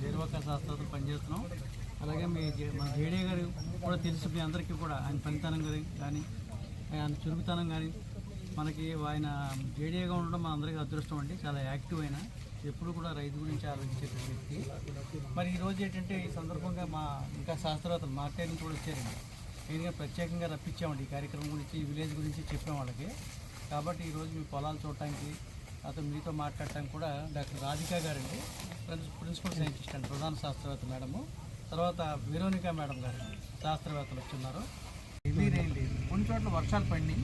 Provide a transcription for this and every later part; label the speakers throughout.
Speaker 1: జైర్వక శాస్త్రవేత్తలు పనిచేస్తున్నాం. అలాగే మీ మన జేడీ గారు కూడా తెలుసు మీ అందరికీ కూడా ఆయన పనితనం కానీ ఆయన చురుకుతనం కానీ మనకి ఆయన జేడీగా ఉండడం మన అందరికీ అదృష్టం అండి. చాలా యాక్టివ్ అయిన ఎప్పుడు కూడా రైతు గురించి ఆలోచించే వ్యక్తి. మరి ఈరోజు ఏంటంటే ఈ సందర్భంగా మా ఇంకా శాస్త్రవేత్తలు మార్కెట్ కూడా వచ్చారండి. నేను ప్రత్యేకంగా రప్పించామండి ఈ కార్యక్రమం గురించి ఈ విలేజ్ గురించి చెప్పాం వాళ్ళకి. కాబట్టి ఈరోజు మీ పొలాలు చూడటానికి అతను మీతో మాట్లాడటానికి కూడా డాక్టర్ రాధికా గారండి. ప్రిన్సిపల్ సైంటిస్ట్ అండి ప్రధాన శాస్త్రవేత్త మేడము. తర్వాత వెరోనికా మేడం గారు శాస్త్రవేత్తలు వచ్చిన్నారు. ఇది ఏం కొన్ని చోట్ల వర్షాలు పండి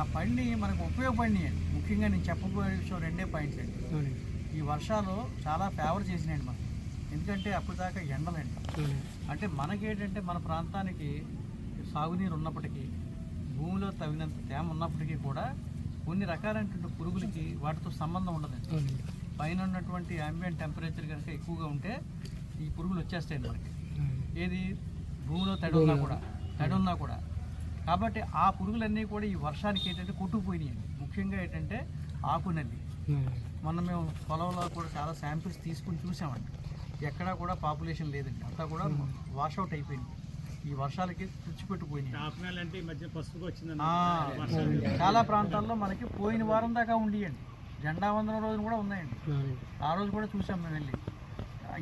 Speaker 1: ఆ పండి మనకు ఉపయోగపడినాయి. ముఖ్యంగా నేను చెప్పబోయే విషయం రెండే పాయింట్లు. అండి ఈ వర్షాలు చాలా ఫేవర్ చేసినాయండి మనకి. ఎందుకంటే అప్పుడు దాకా ఎండలండి. అంటే మనకేంటంటే మన ప్రాంతానికి సాగునీరు ఉన్నప్పటికీ భూమిలో తగినంత తేమ ఉన్నప్పటికీ కూడా కొన్ని రకాలైనటువంటి పురుగులకి వాటితో సంబంధం ఉండదండి. పైన ఉన్నటువంటి అంబియంట్ టెంపరేచర్ కనుక ఎక్కువగా ఉంటే ఈ పురుగులు వచ్చేస్తాయండి మనకి. ఏది? భూమిలో తడి ఉన్నా కూడా తడి ఉన్నా కూడా. కాబట్టి ఆ పురుగులన్నీ కూడా ఈ వర్షానికి ఏంటంటే కొట్టుకుపోయినాయండి. ముఖ్యంగా ఏంటంటే ఆకునల్లి మొన్న మేము పొలంలో కూడా చాలా శాంపిల్స్ తీసుకుని చూసామండి. ఎక్కడా కూడా పాపులేషన్ లేదండి. అంతా కూడా వాషౌట్ అయిపోయింది. ఈ వర్షాలకి ఆ, చాలా ప్రాంతాల్లో మనకి పోయిన వారం దాకా ఉండియండి. జెండా వందల రోజులు కూడా ఉన్నాయండి. ఆ రోజు కూడా చూసాం మేము వెళ్ళి.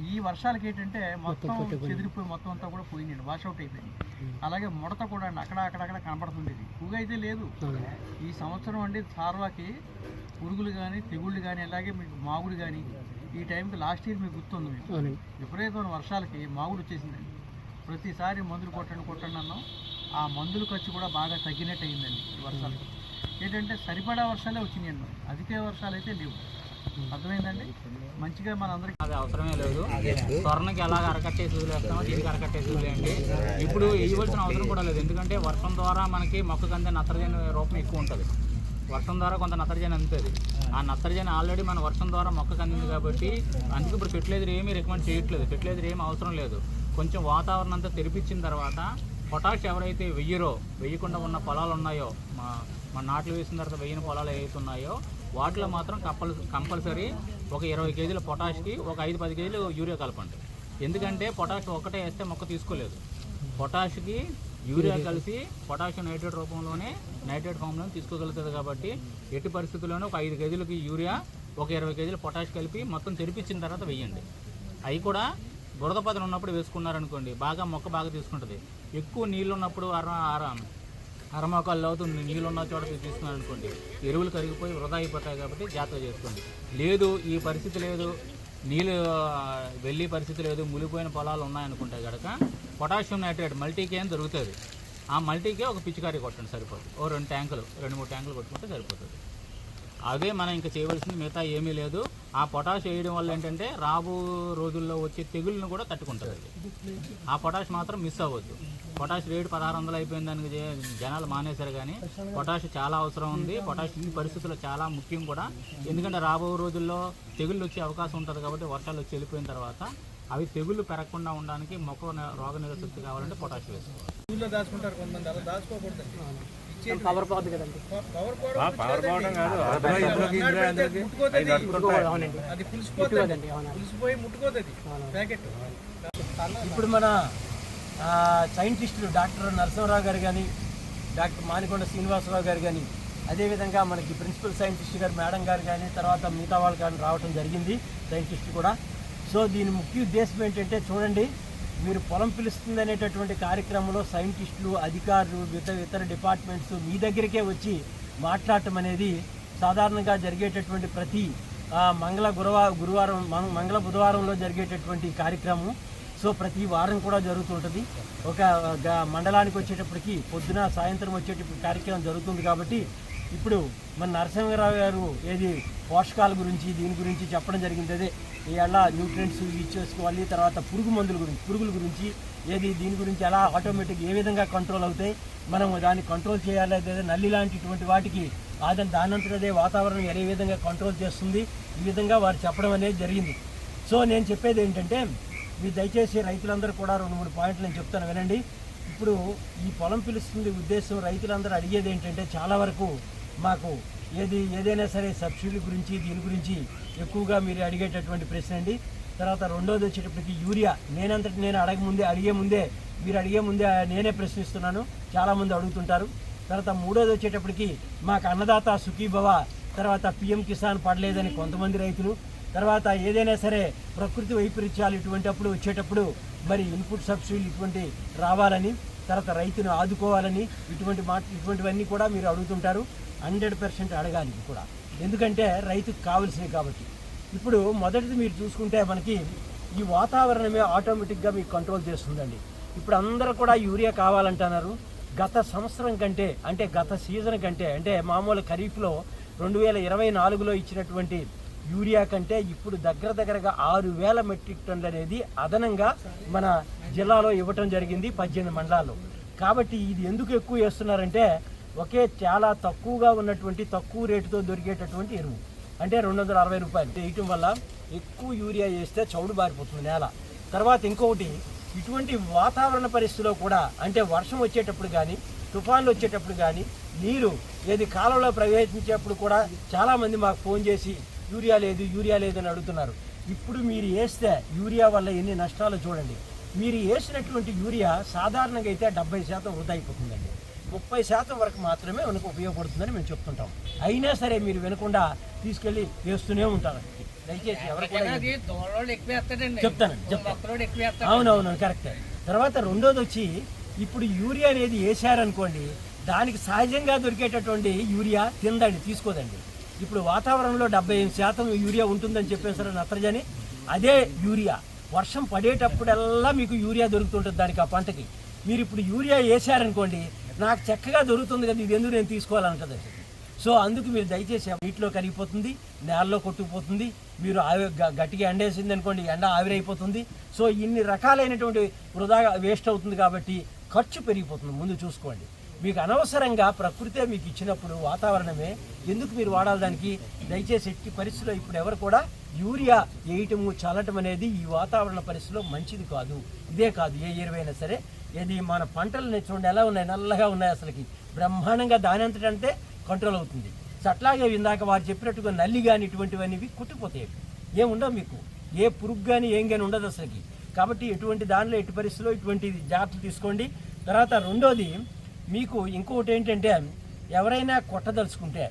Speaker 1: ఈ వర్షాలకి ఏంటంటే మొత్తం చెదిరిపోయి మొత్తం అంతా కూడా పోయిందండి. వాషౌట్ అయిపోయింది. అలాగే ముడత కూడా అండి. అక్కడ అక్కడక్కడ కనపడుతుంది ఇది ఎక్కువగా అయితే లేదు. ఈ సంవత్సరం అండి సార్వాకి పురుగులు కానీ తెగుళ్ళు కానీ అలాగే మీకు మాగుడు కానీ ఈ టైంకి లాస్ట్ ఇయర్ మీకు గుర్తుంది? మీకు విపరీతమైన వర్షాలకి మాగుడు వచ్చేసిందండి. ప్రతిసారి మందులు కొట్టండి కొట్టండి అన్నాం. ఆ మందుల ఖర్చు కూడా బాగా తగ్గినట్టు అయిందండి ఈ వర్షాలు. ఏంటంటే సరిపడా వర్షాలే వచ్చినాయండి అధిక వర్షాలు అయితే లేవు. అర్థమైందండి? మంచిగా మనందరికీ
Speaker 2: అది అవసరమే లేదు. స్వర్ణకి ఎలాగ అరకట్టేసి వదిలేస్తామో దీనికి అరకట్టేసి వదిలేయండి ఇప్పుడు వేయవలసిన అవసరం కూడా లేదు. ఎందుకంటే వర్షం ద్వారా మనకి మొక్కకు అందే నత్రజని రూపం ఎక్కువ ఉంటుంది. వర్షం ద్వారా కొంత నత్రజని అందుతుంది. ఆ నత్రజని ఆల్రెడీ మన వర్షం ద్వారా మొక్కకు అందింది కాబట్టి అందుకే ఇప్పుడు ఫెర్టిలైజర్ ఏమీ రికమెండ్ చేయట్లేదు. ఫెర్టిలైజర్ ఏమీ అవసరం లేదు. కొంచెం వాతావరణం అంతా తెరిపించిన తర్వాత పొటాష్ ఎవరైతే వెయ్యరో వెయ్యకుండా ఉన్న పొలాలు ఉన్నాయో మా మన నాట్లు వేసిన తర్వాత వెయ్యిన పొలాలు ఏవైతే ఉన్నాయో వాటిలో మాత్రం కంపల్ కంపల్సరీ ఒక ఇరవై కేజీల పొటాష్కి ఒక ఐదు పది కేజీలు యూరియా కలపండి. ఎందుకంటే పొటాష్ ఒకటే వేస్తే మొక్క తీసుకోలేదు. పొటాష్కి యూరియా కలిసి పొటాషియం నైట్రేట్ రూపంలోనే నైట్రేట్ ఫామ్లో తీసుకోగలుగుతుంది కాబట్టి ఎట్టి పరిస్థితుల్లోనూ ఒక ఐదు కేజీలకి యూరియా ఒక ఇరవై కేజీలు పొటాష్ కలిపి మొత్తం తెరిపించిన తర్వాత వెయ్యండి. అవి కూడా బురద పదన ఉన్నప్పుడు వేసుకున్నారనుకోండి బాగా మొక్క బాగా తీసుకుంటుంది. ఎక్కువ నీళ్ళు ఉన్నప్పుడు అర అర అరమోకాలు అవుతుంది నీళ్ళు ఉన్న చోట తీసుకున్నారు అనుకోండి ఎరువులు కరిగిపోయి వృధా అయిపోతాయి కాబట్టి జాగ్రత్త చేసుకోండి. లేదు ఈ పరిస్థితి లేదు నీళ్ళు వెళ్ళి వెళ్ళే పరిస్థితి లేదు మునిగిపోయిన పొలాలు ఉన్నాయనుకుంటే కనుక పొటాషియం నైట్రేట్ మల్టీకే అని దొరుకుతుంది. ఆ మల్టీకే ఒక పిచికారీ కొట్టండి సరిపోతుంది ఓ రెండు ట్యాంకులు రెండు మూడు ట్యాంకులు కొట్టుకుంటే సరిపోతుంది. అదే మనం ఇంకా చేయవలసింది మిగతా ఏమీ లేదు. ఆ పొటాష్ వేయడం వల్ల ఏంటంటే రాబో రోజుల్లో వచ్చే తెగుళ్ళను కూడా తట్టుకుంటుంది ఆ పొటాష్ మాత్రం మిస్ అవ్వద్దు. పొటాష్ రేటు పదహారు వందలు అయిపోయిన దానికి జనాలు మానేశారు కానీ పొటాష్ చాలా అవసరం ఉంది. పొటాష్ ఈ పరిస్థితుల్లో చాలా ముఖ్యం కూడా. ఎందుకంటే రాబో రోజుల్లో తెగుళ్ళు వచ్చే అవకాశం ఉంటుంది కాబట్టి వర్షాలు వచ్చి వెళ్ళిపోయిన తర్వాత అవి తెగుళ్ళు పెరగకుండా ఉండడానికి మొక్క రోగ నిరోధశక్తి కావాలంటే పొటాష్ వేసుకోవాలి.
Speaker 1: దాచుకుంటారు కొంతమంది అలా దాచుకోకూడదు
Speaker 3: కవర్ పోతుంది కదండి.
Speaker 1: పవర్ పవర్ అది పులిసిపోయి ప్యాకెట్.
Speaker 3: ఇప్పుడు మన ఆ, సైంటిస్టులు డాక్టర్ నరసింహరావు గారు కానీ డాక్టర్ మానికొండ శ్రీనివాసరావు గారు కానీ అదేవిధంగా మనకి ప్రిన్సిపల్ సైంటిస్ట్ గారు మేడం గారు కానీ తర్వాత మిగతా వాళ్ళు కానీ రావడం జరిగింది సైంటిస్ట్ కూడా. సో దీని ముఖ్య ఉద్దేశం ఏంటంటే చూడండి మీరు పొలం పిలుస్తుంది అనేటటువంటి కార్యక్రమంలో సైంటిస్టులు అధికారులు ఇతర ఇతర డిపార్ట్మెంట్స్ మీ దగ్గరికే వచ్చి మాట్లాడటం అనేది సాధారణంగా జరిగేటటువంటి ప్రతి మంగళ గురువారం గురువారం మంగళ బుధవారంలో జరిగేటటువంటి కార్యక్రమం. సో ప్రతి వారం కూడా జరుగుతుంటుంది ఒక గ- మండలానికి వచ్చేటప్పటికి పొద్దున సాయంత్రం వచ్చేటప్పుడు కార్యక్రమం జరుగుతుంది కాబట్టి ఇప్పుడు మన నరసింహరావు గారు ఏది పోషకాల గురించి దీని గురించి చెప్పడం జరిగింది. అదే ఎలా న్యూట్రియంట్స్ యూజ్ చేసుకోవాలి తర్వాత పురుగు మందుల గురించి పురుగుల గురించి ఏది దీని గురించి ఎలా ఆటోమేటిక్ ఏ విధంగా కంట్రోల్ అవుతాయి మనం దాన్ని కంట్రోల్ చేయాలి లేదా నల్లి లాంటిటువంటి వాటికి అదని దానంతటదే వాతావరణం ఏ విధంగా కంట్రోల్ చేస్తుంది ఈ విధంగా వారు చెప్పడం అనేది జరిగింది. సో నేను చెప్పేది ఏంటంటే మీరు దయచేసి రైతులందరూ కూడా రెండు మూడు పాయింట్లు నేను చెప్తాను వినండి. ఇప్పుడు ఈ పొలం పిలుస్తుంది ఉద్దేశం రైతులందరూ అడిగేది ఏంటంటే చాలా వరకు మాకు ఏది ఏదైనా సరే సబ్సిడీ గురించి దీని గురించి ఎక్కువగా మీరు అడిగేటటువంటి ప్రశ్న అండి. తర్వాత రెండోది వచ్చేటప్పటికి యూరియా. నేనంతటి నేను అడగముందే అడిగే ముందే మీరు అడిగే ముందే నేనే ప్రశ్నిస్తున్నాను. చాలామంది అడుగుతుంటారు. తర్వాత మూడోది వచ్చేటప్పటికి మాకు అన్నదాత సుఖీభవ తర్వాత పిఎం కిసాన్ పడలేదని కొంతమంది రైతులు. తర్వాత ఏదైనా సరే ప్రకృతి వైపరీత్యాలు ఇటువంటి అప్పుడు వచ్చేటప్పుడు మరి ఇన్పుట్ సబ్సిడీలు ఇటువంటి రావాలని తర్వాత రైతును ఆదుకోవాలని ఇటువంటి మాట ఇటువంటివన్నీ కూడా మీరు అడుగుతుంటారు. హండ్రెడ్ పర్సెంట్ అడగాలి ఇది కూడా. ఎందుకంటే రైతుకు కావలసినవి కాబట్టి. ఇప్పుడు మొదటిది మీరు చూసుకుంటే మనకి ఈ వాతావరణమే ఆటోమేటిక్గా మీకు కంట్రోల్ చేస్తుందండి. ఇప్పుడు అందరూ కూడా యూరియా కావాలంటున్నారు. గత సంవత్సరం కంటే అంటే గత సీజన్ కంటే అంటే మామూలు ఖరీఫ్లో రెండు వేల ఇరవై నాలుగులో ఇచ్చినటువంటి యూరియా కంటే ఇప్పుడు దగ్గర దగ్గరగా ఆరు వేల మెట్రిక్ టన్లు అనేది అదనంగా మన జిల్లాలో ఇవ్వటం జరిగింది పద్దెనిమిది మండలాల్లో. కాబట్టి ఇది ఎందుకు ఎక్కువ వేస్తున్నారంటే ఒకే చాలా తక్కువగా ఉన్నటువంటి తక్కువ రేటుతో దొరికేటటువంటి ఎరువు. అంటే రెండు వందల అరవై రూపాయలు. వేయటం వల్ల ఎక్కువ యూరియా వేస్తే చౌడు బారిపోతుంది నేల. తర్వాత ఇంకొకటి ఇటువంటి వాతావరణ పరిస్థితిలో కూడా అంటే వర్షం వచ్చేటప్పుడు కానీ తుఫాన్లు వచ్చేటప్పుడు కానీ నీరు ఏది కాలంలో ప్రవేశించేటప్పుడు కూడా చాలామంది మాకు ఫోన్ చేసి యూరియా లేదు యూరియా లేదు అని అడుగుతున్నారు. ఇప్పుడు మీరు వేస్తే యూరియా వల్ల ఎన్ని నష్టాలు చూడండి. మీరు వేసినటువంటి యూరియా సాధారణంగా అయితే డెబ్బై శాతం వృధా అయిపోతుందండి. ముప్పై శాతం వరకు మాత్రమే మనకు ఉపయోగపడుతుందని మేము చెప్తుంటాం. అయినా సరే మీరు వినకుండా తీసుకెళ్ళి వేస్తూనే ఉంటారు. దయచేసి ఎవరు కూడా చెప్తానండి చెప్తాను అవునవును కరెక్టే. తర్వాత రెండోది వచ్చి ఇప్పుడు యూరియా అనేది వేసారనుకోండి దానికి సహజంగా దొరికేటటువంటి యూరియా తిందండి తీసుకోదండి. ఇప్పుడు వాతావరణంలో డెబ్బై శాతం యూరియా ఉంటుందని చెప్పేసారు నత్రజని. అదే యూరియా. వర్షం పడేటప్పుడల్లా మీకు యూరియా దొరుకుతుంటుంది దానికి ఆ పంటకి. మీరు ఇప్పుడు యూరియా వేసారనుకోండి నాకు చక్కగా దొరుకుతుంది కదా ఇది ఎందుకు నేను తీసుకోవాలనుకదండి సో అందుకు మీరు దయచేసి నీటిలో కరిగిపోతుంది నేలలో కొట్టుకుపోతుంది మీరు ఆవి గ- గట్టిగా ఎండేసింది అనుకోండి ఎండ ఆవిరైపోతుంది. సో ఇన్ని రకాలైనటువంటి వృధాగా వేస్ట్ అవుతుంది కాబట్టి ఖర్చు పెరిగిపోతుంది. ముందు చూసుకోండి. మీకు అనవసరంగా ప్రకృతే మీకు ఇచ్చినప్పుడు వాతావరణమే ఎందుకు మీరు వాడాలి దానికి? దయచేసి ఎట్టి పరిస్థితిలో ఇప్పుడు ఎవరు కూడా యూరియా వేయటము చల్లటం అనేది ఈ వాతావరణ పరిస్థితిలో మంచిది కాదు. ఇదే కాదు ఏ ఎరువైనా సరే. ఇది మన పంటలు చూడండి ఎలా ఉన్నాయి? నల్లగా ఉన్నాయి అసలుకి. బ్రహ్మాండంగా దాని అంతటంటే కంట్రోల్ అవుతుంది. సో అట్లాగే ఇందాక వారు చెప్పినట్టుగా నల్లి కానీ ఇటువంటివన్నీ కుట్టిపోతాయి. ఏముండవు మీకు? ఏ పురుగు కానీ ఏం కానీ ఉండదు అసలుకి. కాబట్టి ఎటువంటి దానిలో ఎట్టి పరిస్థితిలో ఇటువంటి జాగ్రత్తలు తీసుకోండి. తర్వాత రెండోది మీకు ఇంకొకటి ఏంటంటే ఎవరైనా కొట్టదలుచుకుంటే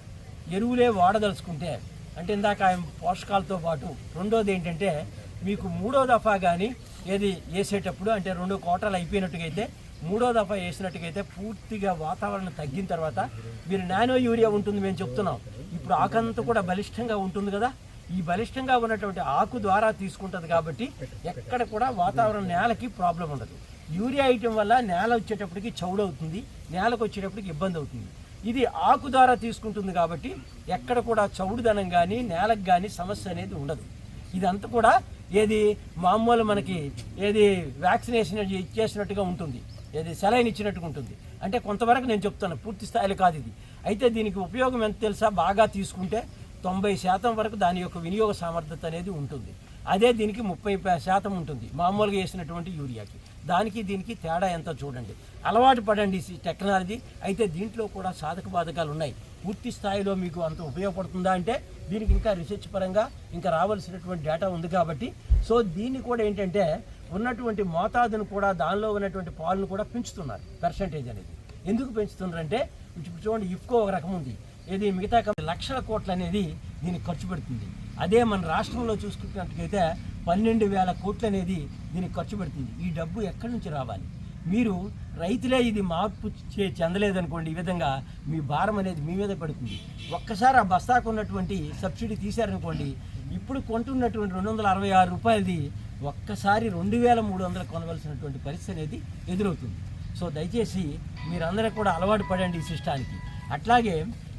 Speaker 3: ఎరువులే వాడదలుచుకుంటే అంటే ఇందాక ఆయన పోషకాలతో పాటు రెండోది ఏంటంటే మీకు మూడో దఫా కానీ ఏది వేసేటప్పుడు అంటే రెండు కోటలు అయిపోయినట్టుగైతే మూడో దఫా వేసినట్టుగైతే పూర్తిగా వాతావరణం తగ్గిన తర్వాత మీరు నానో యూరియా ఉంటుంది మేము చెప్తున్నాం. ఇప్పుడు ఆకంతా కూడా బలిష్టంగా ఉంటుంది కదా. ఈ బలిష్టంగా ఉన్నటువంటి ఆకు ద్వారా తీసుకుంటుంది కాబట్టి ఎక్కడ కూడా వాతావరణం నేలకి ప్రాబ్లం ఉండదు. యూరియా వేయటం వల్ల నేల వచ్చేటప్పటికి చౌడవుతుంది. నేలకు వచ్చేటప్పటికి ఇబ్బంది అవుతుంది ఇది ఆకు ద్వారా తీసుకుంటుంది కాబట్టి ఎక్కడ కూడా చౌడుదనం కానీ నేలకు కానీ సమస్య అనేది ఉండదు. ఇదంతా కూడా ఏది మామూలు మనకి ఏది వ్యాక్సినేషన్ ఇచ్చేసినట్టుగా ఉంటుంది. ఏది సెలైన్ ఇచ్చినట్టుగా ఉంటుంది. అంటే కొంతవరకు నేను చెప్తాను పూర్తి స్థాయిలో కాదు ఇది. అయితే దీనికి ఉపయోగం ఎంత తెలుసా? బాగా తీసుకుంటే తొంభై శాతం వరకు దాని యొక్క వినియోగ సామర్థ్యత అనేది ఉంటుంది. అదే దీనికి ముప్పై శాతం ఉంటుంది. మామూలుగా వేసినటువంటి యూరియాకి. దానికి దీనికి తేడా ఎంత చూడండి. అలవాటు పడండి ఈ టెక్నాలజీ. అయితే దీంట్లో కూడా సాధక బాధకాలు ఉన్నాయి. పూర్తి స్థాయిలో మీకు అంత ఉపయోగపడుతుందా అంటే దీనికి ఇంకా రీసెర్చ్ పరంగా ఇంకా రావాల్సినటువంటి డేటా ఉంది కాబట్టి. సో దీన్ని కూడా ఏంటంటే ఉన్నటువంటి మోతాదును కూడా దానిలో ఉన్నటువంటి పాలను కూడా పెంచుతున్నారు పర్సంటేజ్ అనేది. ఎందుకు పెంచుతున్నారంటే చూడండి ఇఫ్కో ఒక రకం ఉంది. ఇది మిగతా లక్షల కోట్లు అనేది దీనికి ఖర్చు పెడుతుంది. అదే మన రాష్ట్రంలో చూసుకున్నట్టుగైతే పన్నెండు వేల కోట్లు అనేది దీనికి ఖర్చు పెడుతుంది. ఈ డబ్బు ఎక్కడి నుంచి రావాలి? మీరు రైతులే ఇది మార్పు చే చెందలేదనుకోండి ఈ విధంగా మీ భారం అనేది మీ మీద పడుతుంది. ఒక్కసారి ఆ బస్తాకు ఉన్నటువంటి సబ్సిడీ తీశారనుకోండి ఇప్పుడు కొంటున్నటువంటి రెండు వందల అరవై ఆరు రూపాయలది ఒక్కసారి రెండు వేల మూడు వందలు కొనవలసినటువంటి పరిస్థితి అనేది ఎదురవుతుంది. సో దయచేసి మీరందరూ కూడా అలవాటు పడండి ఈ సిస్టానికి. అట్లాగే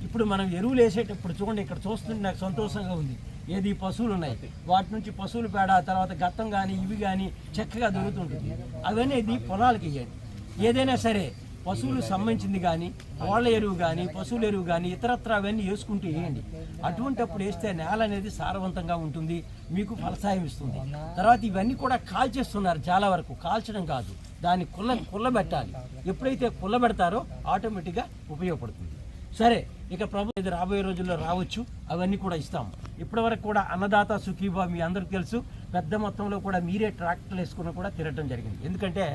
Speaker 3: ఇప్పుడు మనం ఎరువులు వేసేటప్పుడు చూడండి ఇక్కడ చూస్తుంటే నాకు సంతోషంగా ఉంది. ఏది పశువులు ఉన్నాయి? వాటి నుంచి పశువుల పేడ తర్వాత గత్తం కానీ ఇవి కానీ చక్కగా దొరుకుతుంటుంది. అవనేది పొలాలకి వేయండి ఏదైనా సరే పశువులకు సంబంధించింది కానీ కోళ్ళ ఎరువు కానీ పశువుల ఎరువు కానీ ఇతరత్ర అవన్నీ వేసుకుంటూ వేయండి అటువంటప్పుడు వేస్తే నేల అనేది సారవంతంగా ఉంటుంది మీకు ఫలసాయం ఇస్తుంది. తర్వాత ఇవన్నీ కూడా కాల్చేస్తున్నారు చాలా వరకు. కాల్చడం కాదు దాన్ని కుల్ల కుల్లబెట్టాలి. ఎప్పుడైతే కుల్లబెడతారో ఆటోమేటిక్గా ఉపయోగపడుతుంది. సరే ఇక ప్రభుత్వం ఇది రాబోయే రోజుల్లో రావచ్చు అవన్నీ కూడా ఇస్తాం ఇప్పటివరకు కూడా అన్నదాత సుఖీభా మీ అందరికీ తెలుసు పెద్ద మొత్తంలో కూడా మీరే ట్రాక్టర్లు వేసుకుని కూడా తిరగడం జరిగింది. ఎందుకంటే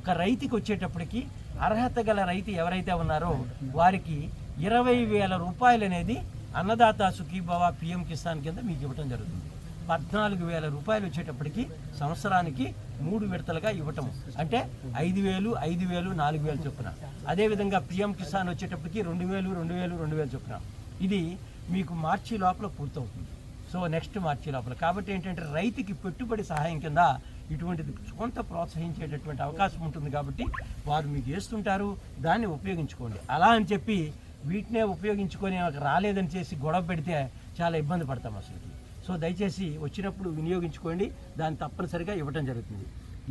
Speaker 3: ఒక రైతుకి వచ్చేటప్పటికి అర్హత గల రైతు ఎవరైతే ఉన్నారో వారికి ఇరవై వేల రూపాయలు అనేది అన్నదాత సుఖీభావ పిఎం కిసాన్ కింద మీకు ఇవ్వటం జరుగుతుంది. పద్నాలుగు వేల రూపాయలు వచ్చేటప్పటికి సంవత్సరానికి మూడు విడతలుగా ఇవ్వటం. అంటే ఐదు వేలు ఐదు వేలు నాలుగు వేలు చొప్పున. అదేవిధంగా పిఎం కిసాన్ వచ్చేటప్పటికి రెండు వేలు రెండు వేలు రెండు వేలు చొప్పున. ఇది మీకు మార్చి లోపల పూర్తవుతుంది. సో నెక్స్ట్ మార్చి లోపల. కాబట్టి ఏంటంటే రైతుకి పెట్టుబడి సహాయం కింద ఇటువంటిది కొంత ప్రోత్సహించేటటువంటి అవకాశం ఉంటుంది కాబట్టి వారు మీకు వేస్తుంటారు దాన్ని ఉపయోగించుకోండి. అలా అని చెప్పి వీటినే ఉపయోగించుకొని రాలేదని చేసి గొడవ పెడితే చాలా ఇబ్బంది పడతాం అసలు సో దయచేసి వచ్చినప్పుడు వినియోగించుకోండి. దాన్ని తప్పనిసరిగా ఇవ్వటం జరుగుతుంది.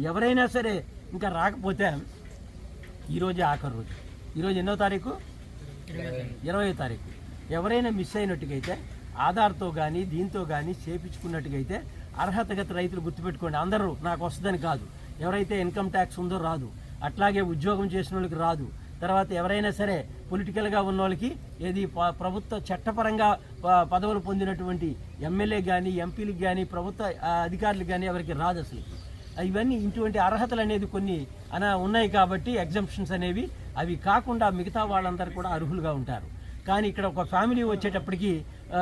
Speaker 3: ఎవరైనా సరే ఇంకా రాకపోతే ఈరోజే ఆఖరి రోజు. ఈరోజు ఎన్నో తారీఖు? ఇరవై తారీఖు. ఎవరైనా మిస్ అయినట్టుగైతే ఆధార్తో కానీ దీంతో కానీ చేపించుకున్నట్టుగైతే అర్హతగత రైతులు గుర్తుపెట్టుకోండి. అందరూ నాకు వస్తుందని కాదు. ఎవరైతే ఇన్కమ్ ట్యాక్స్ ఉందో రాదు. అట్లాగే ఉద్యోగం చేసిన వాళ్ళకి రాదు. తర్వాత ఎవరైనా సరే పొలిటికల్గా ఉన్న వాళ్ళకి ఏది ప్రభుత్వ చట్టపరంగా ప- పదవులు పొందినటువంటి ఎమ్మెల్యే కానీ ఎంపీలకు కానీ ప్రభుత్వ అధికారులకు కానీ ఎవరికి రాదు అసలు. ఇవన్నీ ఇటువంటి అర్హతలు అనేది కొన్ని అన ఉన్నాయి కాబట్టి ఎగ్జంప్షన్స్ అనేవి అవి కాకుండా మిగతా వాళ్ళందరూ కూడా అర్హులుగా ఉంటారు. కానీ ఇక్కడ ఒక ఫ్యామిలీ వచ్చేటప్పటికి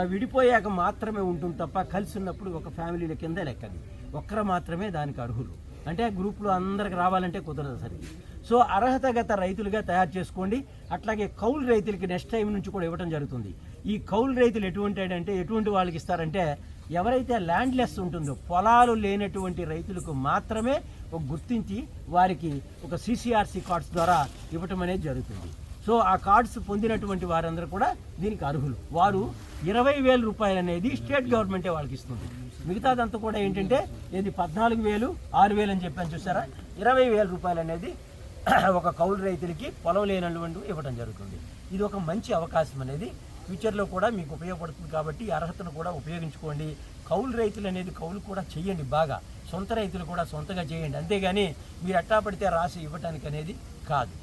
Speaker 3: విడిపోయాక మాత్రమే ఉంటుంది తప్ప కలిసి ఉన్నప్పుడు ఒక ఫ్యామిలీల కింద లెక్కది. ఒక్కరు మాత్రమే దానికి అర్హులు. అంటే గ్రూప్లో అందరికి రావాలంటే కుదరదు సరిగ్గా సో అర్హత గత రైతులుగా తయారు చేసుకోండి. అట్లాగే కౌలు రైతులకి నెక్స్ట్ టైం నుంచి కూడా ఇవ్వడం జరుగుతుంది. ఈ కౌలు రైతులు ఎటువంటి అంటే ఎటువంటి వాళ్ళకి ఇస్తారంటే ఎవరైతే ల్యాండ్ లెస్ ఉంటుందో పొలాలు లేనటువంటి రైతులకు మాత్రమే ఒక గుర్తించి వారికి ఒక సిసిఆర్సి కార్డ్స్ ద్వారా ఇవ్వటం అనేది జరుగుతుంది. సో ఆ కార్డ్స్ పొందినటువంటి వారందరూ కూడా దీనికి అర్హులు. వారు ఇరవై వేల రూపాయలు అనేది స్టేట్ గవర్నమెంటే వాళ్ళకి ఇస్తుంది. మిగతాదంతా కూడా ఏంటంటే ఇది పద్నాలుగు వేలు ఆరు వేలు అని చెప్పాను చూసారా? ఇరవై వేల రూపాయలు అనేది ఒక కౌలు రైతులకి పొలం లేనటువంటి ఇవ్వడం జరుగుతుంది. ఇది ఒక మంచి అవకాశం అనేది. ఫ్యూచర్లో కూడా మీకు ఉపయోగపడుతుంది కాబట్టి అర్హతను కూడా ఉపయోగించుకోండి. కౌలు రైతులు అనేది కౌలు కూడా చేయండి బాగా. సొంత రైతులు కూడా సొంతగా చేయండి అంతేగాని మీరు అట్టా పడితే రాసి ఇవ్వటానికి అనేది కాదు.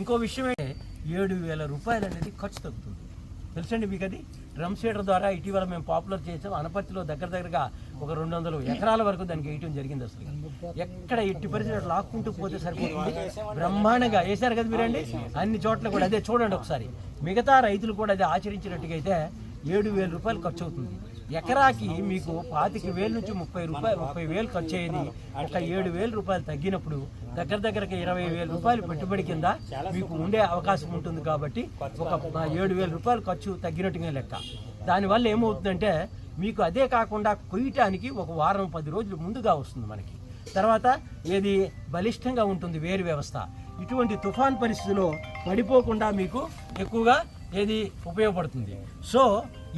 Speaker 3: ఇంకో విషయమే ఏడు వేల రూపాయలు అనేది ఖర్చు తగ్గుతుంది. తెలుసండి మీకు అది డ్రమ్ సీడర్ ద్వారా ఇటీవల మేము పాపులర్ చేసాం. అనపర్తిలో దగ్గర దగ్గరగా ఒక రెండు వందల ఎకరాల వరకు దానికి వేయటం జరిగింది అసలు. ఎక్కడ ఎట్టి పరిస్థితి లాక్కుంటూ పోతే సరిపోతుంది? బ్రహ్మాండంగా వేశారు కదా మీరండి? అన్ని చోట్ల కూడా అదే చూడండి ఒకసారి. మిగతా రైతులు కూడా అదే ఆచరించినట్టుగా అయితే ఏడు వేల రూపాయలు ఖర్చు అవుతుంది. ఎకరాకి మీకు పాతిక వేల నుంచి ముప్పై రూపాయలు ముప్పై వేలు ఖర్చు అయ్యేది ఒక ఏడు వేల రూపాయలు తగ్గినప్పుడు దగ్గర దగ్గరకి ఇరవై వేల రూపాయలు పెట్టుబడి కింద మీకు ఉండే అవకాశం ఉంటుంది కాబట్టి ఒక ఏడు వేల రూపాయలు ఖర్చు తగ్గినట్టుగా లెక్క. దానివల్ల ఏమవుతుందంటే మీకు అదే కాకుండా కొయ్యటానికి ఒక వారం పది రోజులు ముందుగా వస్తుంది మనకి. తర్వాత ఏది బలిష్టంగా ఉంటుంది వేరు వ్యవస్థ. ఇటువంటి తుఫాన్ పరిస్థితిలో పడిపోకుండా మీకు ఎక్కువగా ఏది ఉపయోగపడుతుంది. సో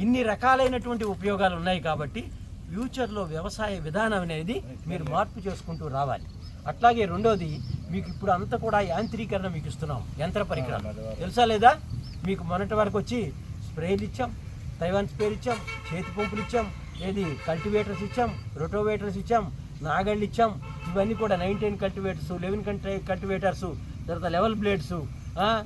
Speaker 3: ఇన్ని రకాలైనటువంటి ఉపయోగాలు ఉన్నాయి కాబట్టి ఫ్యూచర్లో వ్యవసాయ విధానం అనేది మీరు మార్పు చేసుకుంటూ రావాలి. అట్లాగే రెండోది మీకు ఇప్పుడు అంతా కూడా యాంత్రీకరణ మీకు ఇస్తున్నాం యంత్ర పరికరాలు. తెలుసా లేదా? మీకు మొన్నటి వరకు వచ్చి స్ప్రేలు ఇచ్చాం తైవాన్ స్ప్రేలు ఇచ్చాం చేతి పంపులు ఇచ్చాం ఏది కల్టివేటర్స్ ఇచ్చాం రొటోవేటర్స్ ఇచ్చాం నాగళ్ళు ఇచ్చాం ఇవన్నీ కూడా nineteen cultivators eleven country cultivators తర్వాత లెవెల్ బ్లేడ్స్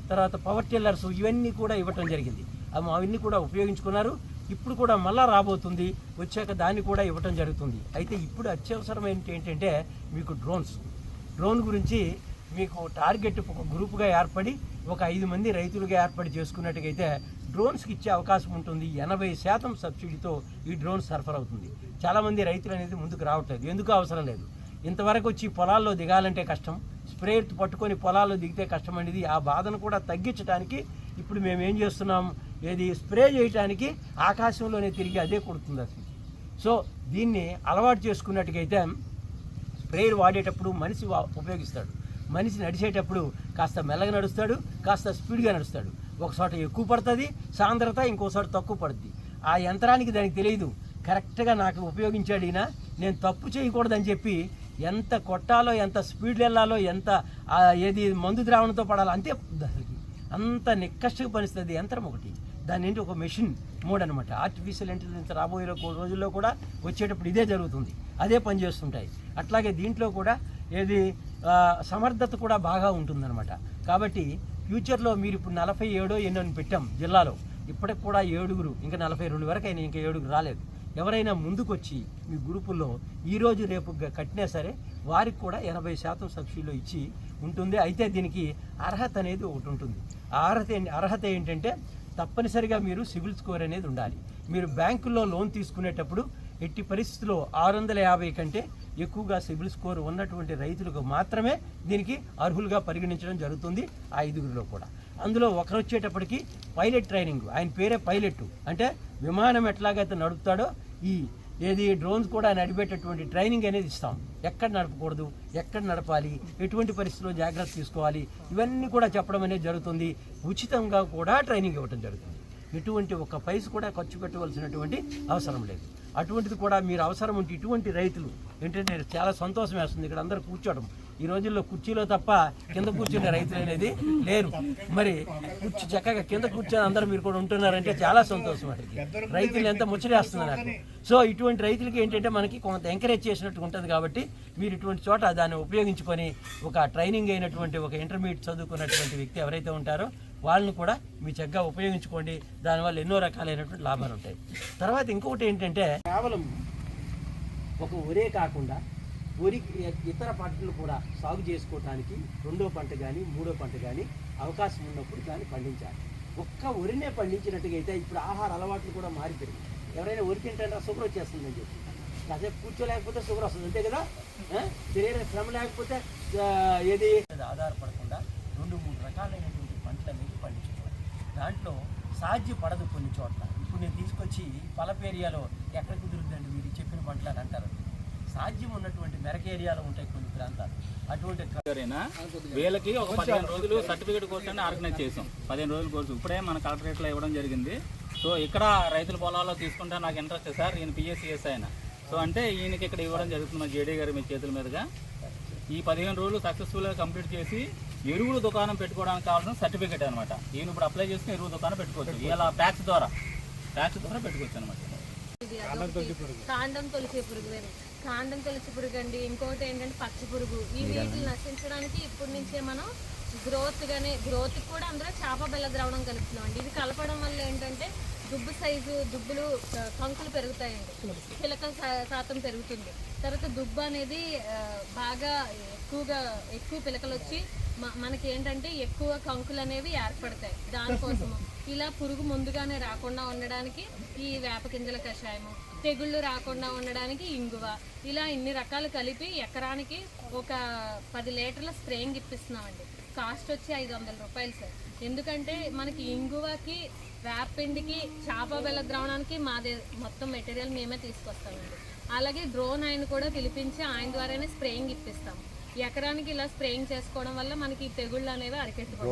Speaker 3: తర్వాత పవర్ టిల్లర్స్ ఇవన్నీ కూడా ఇవ్వటం జరిగింది. అవన్నీ కూడా ఉపయోగించుకున్నారు. ఇప్పుడు కూడా మళ్ళా రాబోతుంది. వచ్చాక దాన్ని కూడా ఇవ్వటం జరుగుతుంది. అయితే ఇప్పుడు అత్యవసరమైన ఏంటంటే మీకు డ్రోన్స్. డ్రోన్ గురించి మీకు టార్గెట్ ఒక గ్రూప్గా ఏర్పడి ఒక ఐదు మంది రైతులుగా ఏర్పడి చేసుకున్నట్టుగైతే డ్రోన్స్కి ఇచ్చే అవకాశం ఉంటుంది. ఎనభై శాతం సబ్సిడీతో ఈ డ్రోన్ సరఫరా అవుతుంది. చాలామంది రైతులు అనేది ముందుకు రావట్లేదు. ఎందుకు అవసరం లేదు? ఇంతవరకు వచ్చి పొలాల్లో దిగాలంటే కష్టం. స్ప్రేయర్ పట్టుకొని పొలాల్లో దిగితే కష్టం అనేది ఆ బాధను కూడా తగ్గించడానికి ఇప్పుడు మేము ఏం చేస్తున్నాం? ఏది స్ప్రే చేయడానికి ఆకాశంలోనే తిరిగి అదే కొడుతుంది అసలు. సో దీన్ని అలవాటు చేసుకున్నట్టుకైతే స్ప్రేయర్ వాడేటప్పుడు మనిషి ఉపయోగిస్తాడు. మనిషి నడిచేటప్పుడు కాస్త మెల్లగా నడుస్తాడు కాస్త స్పీడ్గా నడుస్తాడు. ఒక చోట ఎక్కువ పడుతుంది సాంద్రత ఇంకో చోట తక్కువ పడుతుంది ఆ యంత్రానికి దానికి తెలియదు కరెక్ట్గా నాకు ఉపయోగించాడు ఈయన నేను తప్పు చేయకూడదని చెప్పి ఎంత కొట్టాలో ఎంత స్పీడ్ వెళ్ళాలో ఎంత ఏది మందు ద్రావణంతో పడాలో అంతే దానికి అంత నిక్కష్టగా పనిస్తుంది యంత్రం ఒకటి. దాని ఏంటి ఒక మెషిన్ మోడ్ అనమాట ఆర్టిఫిషియల్ ఇంటెలిజెన్స్ రాబోయే రోజుల్లో కూడా వచ్చేటప్పుడు ఇదే జరుగుతుంది. అదే పనిచేస్తుంటాయి అట్లాగే దీంట్లో కూడా ఏది సమర్థత కూడా బాగా ఉంటుందన్నమాట. కాబట్టి ఫ్యూచర్లో మీరు ఇప్పుడు నలభై ఏడో ఎన్నో పెట్టాం జిల్లాలో. ఇప్పటికి కూడా ఏడుగురు ఇంకా నలభై రెండు వరకు అయినా ఇంకా ఏడుగురు రాలేదు. ఎవరైనా ముందుకొచ్చి మీ గ్రూపుల్లో ఈరోజు రేపు కట్టినా సరే వారికి కూడా ఎనభై శాతం సబ్సిడీలో ఇచ్చి ఉంటుంది. అయితే దీనికి అర్హత అనేది ఒకటి ఉంటుంది. ఆ అర్హత అర్హత ఏంటంటే తప్పనిసరిగా మీరు సివిల్ స్కోర్ అనేది ఉండాలి. మీరు బ్యాంకుల్లో లోన్ తీసుకునేటప్పుడు ఎట్టి పరిస్థితుల్లో ఆరు వందల యాభై కంటే ఎక్కువగా సిబిల్ స్కోర్ ఉన్నటువంటి రైతులకు మాత్రమే దీనికి అర్హులుగా పరిగణించడం జరుగుతుంది ఆ ఐదుగురిలో కూడా. అందులో ఒకరు వచ్చేటప్పటికి పైలట్ ట్రైనింగ్ ఆయన పేరే పైలట్. అంటే విమానం ఎట్లాగైతే నడుపుతాడో ఈ ఏది డ్రోన్స్ కూడా నడిపేటటువంటి ట్రైనింగ్ అనేది ఇస్తాం. ఎక్కడ నడపకూడదు ఎక్కడ నడపాలి ఎటువంటి పరిస్థితుల్లో జాగ్రత్త తీసుకోవాలి ఇవన్నీ కూడా చెప్పడం అనేది జరుగుతుంది. ఉచితంగా కూడా ట్రైనింగ్ ఇవ్వడం జరుగుతుంది. ఎటువంటి ఒక పైస కూడా ఖర్చు పెట్టవలసినటువంటి అవసరం లేదు. అటువంటిది కూడా మీరు అవసరం ఉంటే ఇటువంటి రైతులు ఏంటంటే చాలా సంతోషం వేస్తుంది ఇక్కడ అందరూ కూర్చోవడం. ఈ రోజుల్లో కుర్చీలో తప్ప కింద కూర్చునే రైతులు అనేది లేరు. మరి కూర్చు చక్కగా కింద కూర్చొని అందరూ మీరు కూడా ఉంటున్నారంటే చాలా సంతోషం అది రైతులు ఎంత ముచ్చటేస్తుంది నాకు. సో ఇటువంటి రైతులకి ఏంటంటే మనకి కొంత ఎంకరేజ్ చేసినట్టు ఉంటుంది కాబట్టి మీరు ఇటువంటి చోట దాన్ని ఉపయోగించుకొని ఒక ట్రైనింగ్ అయినటువంటి ఒక ఇంటర్మీడియట్ చదువుకున్నటువంటి వ్యక్తి ఎవరైతే ఉంటారో వాళ్ళని కూడా మీ చక్కగా ఉపయోగించుకోండి. దానివల్ల ఎన్నో రకాలైనటువంటి లాభాలు ఉంటాయి. తర్వాత ఇంకొకటి ఏంటంటే కేవలం ఒక ఒరే కాకుండా వరి ఇతర పంటలు కూడా సాగు చేసుకోవటానికి రెండో పంట కానీ మూడో పంట కానీ అవకాశం ఉన్నప్పుడు దాన్ని పండించాలి. ఒక్క వరినే పండించినట్టుగా అయితే ఇప్పుడు ఆహార అలవాట్లు కూడా మారిపోయింది ఎవరైనా వరి తింటారా షుగర్ వచ్చేస్తుందని చెప్పి. కాసేపు కూర్చోలేకపోతే షుగర్ వస్తుంది. అంతే కదా? శరీర శ్రమ లేకపోతే ఏది? ఆధారపడకుండా రెండు మూడు రకాలైనటువంటి పంటలు అనేది పండించుకోవాలి. దాంట్లో సాధ్యపడదు కొన్ని చోట్ల. ఇప్పుడు నేను తీసుకొచ్చి పలపేరియాలో ఎక్కడ కుదురుద్దండి మీరు చెప్పిన పంటలు అని అంటారు. సాధ్యం ఉన్నటువంటి మెరక ఏరియాలో ఉంటాయి కొన్ని ప్రాంతాలు. అటువంటి
Speaker 2: అయినా వీళ్ళకి ఒక పదిహేను రోజులు సర్టిఫికేట్ కోర్స్ అని ఆర్గనైజ్ చేసాం. పదిహేను రోజుల కోర్సు. ఇప్పుడే మన కలెక్టరేట్లో ఇవ్వడం జరిగింది. సో ఇక్కడ రైతుల పొలాల్లో తీసుకుంటే నాకు ఇంట్రెస్ట్ సార్. ఈయన పిఎస్సిఎస్ ఆయన. సో అంటే ఈయనకి ఇక్కడ ఇవ్వడం జరుగుతుంది మా జేడీ గారి మీ చేతుల మీదుగా. ఈ పదిహేను రోజులు సక్సెస్ఫుల్గా కంప్లీట్ చేసి ఎరువుల దుకాణం పెట్టుకోవడానికి కావాల్సిన సర్టిఫికేట్ అనమాట ఈయన ఇప్పుడు అప్లై చేసుకుని ఎరువు దుకాణం పెట్టుకోవచ్చు. ఇలా ప్యాక్స్ ద్వారా. ప్యాక్స్ ద్వారా పెట్టుకోవచ్చు అనమాట.
Speaker 4: కాండం తొలిచే పురుగు కాండం తొలిచే పురుగు అండి ఇంకోటి ఏంటంటే పచ్చ పురుగు. ఈ వీటిని నశించడానికి ఇప్పటి నుంచే మనం గ్రోత్ గానే గ్రోత్ కూడా అందులో చేప బెల్ల ద్రావణం కలుపుతున్నాం అండి ఇది కలపడం వల్ల ఏంటంటే దుబ్బు సైజు దుబ్బులు కంకులు పెరుగుతాయండి. చిలక శాతం పెరుగుతుంది. తర్వాత దుబ్బు అనేది బాగా ఎక్కువగా ఎక్కువ పిలకలు వచ్చి మనకి ఏంటంటే ఎక్కువ కంకులు అనేవి ఏర్పడతాయి. దానికోసము. ఇలా పురుగు ముందుగానే రాకుండా ఉండడానికి ఈ వేప గింజల కషాయము తెగుళ్ళు రాకుండా ఉండడానికి ఇంగువ. ఇలా ఇన్ని రకాలు కలిపి ఎకరానికి ఒక పది లీటర్ల స్ప్రేయింగ్ ఇప్పిస్తున్నామండి. కాస్ట్ వచ్చి ఐదు వందల రూపాయలు సార్. ఎందుకంటే మనకి ఇంగువకి వేపిండికి చేప బెల్ల ద్రావణానికి మాదే మొత్తం మెటీరియల్ మేమే తీసుకొస్తామండి. అలాగే డ్రోన్ ఆయన కూడా పిలిపించి ఆయన ద్వారానే స్ప్రేయింగ్ ఇప్పిస్తాం. ఎకరానికి ఇలా స్ప్రేయింగ్ చేసుకోవడం వల్ల మనకి ఈ తెగుళ్ళు అనేవి అరికెట్టుకోవాలి